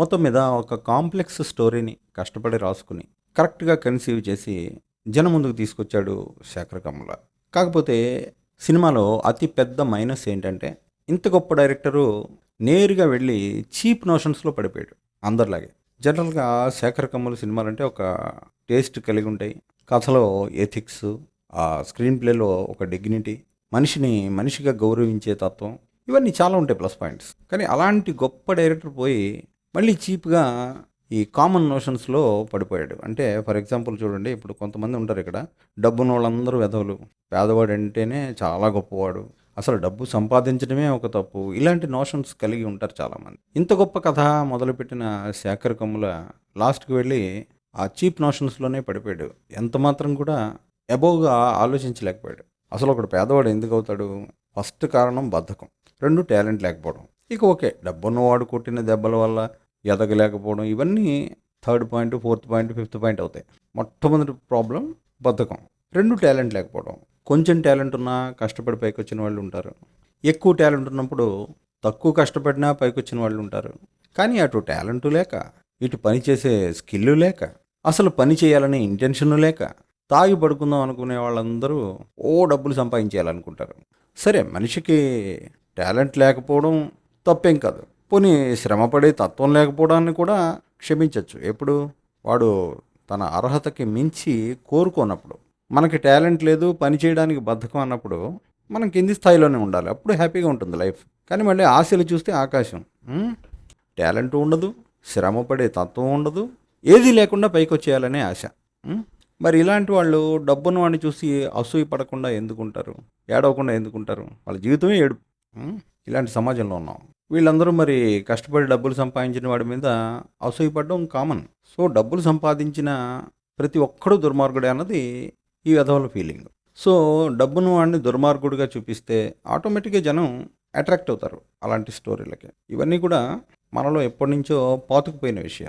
మొత్తం మీద ఒక కాంప్లెక్స్ స్టోరీని కష్టపడి రాసుకుని కరెక్ట్గా కన్సీవ్ చేసి జనం ముందుకు తీసుకొచ్చాడు శేఖర్ కమల. కాకపోతే సినిమాలో అతి పెద్ద మైనస్ ఏంటంటే ఇంత గొప్ప డైరెక్టరు నేరుగా వెళ్ళి చీప్ నోషన్స్లో పడిపోయాడు అందరిలాగే. జనరల్గా శేఖర్ కమ్ముల సినిమాలంటే ఒక టేస్ట్ కలిగి ఉంటాయి. కథలో ఎథిక్స్ ఆ స్క్రీన్ ప్లేలో ఒక డిగ్నిటీ మనిషిని మనిషిగా గౌరవించే తత్వం ఇవన్నీ చాలా ఉంటాయి ప్లస్ పాయింట్స్ కానీ అలాంటి గొప్ప డైరెక్టర్ పోయి మళ్ళీ చీప్గా ఈ కామన్ నోషన్స్లో పడిపోయాడు. అంటే ఫర్ ఎగ్జాంపుల్ చూడండి ఇప్పుడు కొంతమంది ఉంటారు ఇక్కడ. డబ్బున్న వాళ్ళందరూ వెధవులు. పేదవాడు అంటేనే చాలా గొప్పవాడు. అసలు డబ్బు సంపాదించడమే ఒక తప్పు. ఇలాంటి నోషన్స్ కలిగి ఉంటారు చాలామంది. ఇంత గొప్ప కథ మొదలుపెట్టిన శేఖర్ కమ్ముల లాస్ట్కి వెళ్ళి ఆ చీప్ నోషన్స్లోనే పడిపోయాడు. ఎంత మాత్రం కూడా అబోవ్గా ఆలోచించలేకపోయాడు. అసలు ఒకడు పేదవాడు ఎందుకు అవుతాడు? ఫస్ట్ కారణం బద్ధకం. రెండు టాలెంట్ లేకపోవడం. ఇక ఓకే డబ్బున్నవాడు కొట్టిన దెబ్బల వల్ల ఎదగలేకపోవడం ఇవన్నీ third point fourth point fifth point అవుతాయి. మొట్టమొదటి ప్రాబ్లం బద్ధకం. రెండు టాలెంట్ లేకపోవడం. కొంచెం టాలెంట్ ఉన్నా కష్టపడి పైకి వచ్చిన వాళ్ళు ఉంటారు. ఎక్కువ టాలెంట్ ఉన్నప్పుడు తక్కువ కష్టపడినా పైకి వచ్చిన వాళ్ళు ఉంటారు. కానీ అటు టాలెంట్ లేక ఇటు పని చేసే స్కిల్ లేక అసలు పని చేయాలనే ఇంటెన్షన్ లేక తాగి పడుకుందాం అనుకునే వాళ్ళందరూ ఓ డబ్బులు సంపాదించేయాలనుకుంటారు. సరే మనిషికి టాలెంట్ లేకపోవడం తప్పేం కాదు. పోనీ శ్రమపడే తత్వం లేకపోవడాన్ని కూడా క్షమించవచ్చు ఎప్పుడు? వాడు తన అర్హతకి మించి కోరుకోనప్పుడు. మనకి టాలెంట్ లేదు పని చేయడానికి బద్ధకం అన్నప్పుడు మనం కింది స్థాయిలోనే ఉండాలి. అప్పుడు హ్యాపీగా ఉంటుంది లైఫ్. కానీ మళ్ళీ ఆశలు చూస్తే ఆకాశం. టాలెంట్ ఉండదు శ్రమపడే తత్వం ఉండదు ఏది లేకుండా పైకి వచ్చేయాలనే ఆశ మరి ఇలాంటి వాళ్ళు డబ్బును వాడిని చూసి అసూయ పడకుండా ఎందుకుంటారు? ఏడవకుండా ఎందుకుంటారు? వాళ్ళ జీవితమే ఏడు ఇలాంటి సమాజంలో ఉన్నాం. వీళ్ళందరూ మరి కష్టపడి డబ్బులు సంపాదించిన వాడి మీద అసూయపడడం కామన్ సో డబ్బులు సంపాదించిన ప్రతి ఒక్కడు దుర్మార్గుడే అన్నది ఈ విధవల ఫీలింగ్ సో డబ్బును వాడిని దుర్మార్గుడిగా చూపిస్తే ఆటోమేటిక్గా జనం అట్రాక్ట్ అవుతారు అలాంటి స్టోరీలకి ఇవన్నీ కూడా మనలో ఎప్పటి నుంచో పాతుకుపోయిన విషయాలు.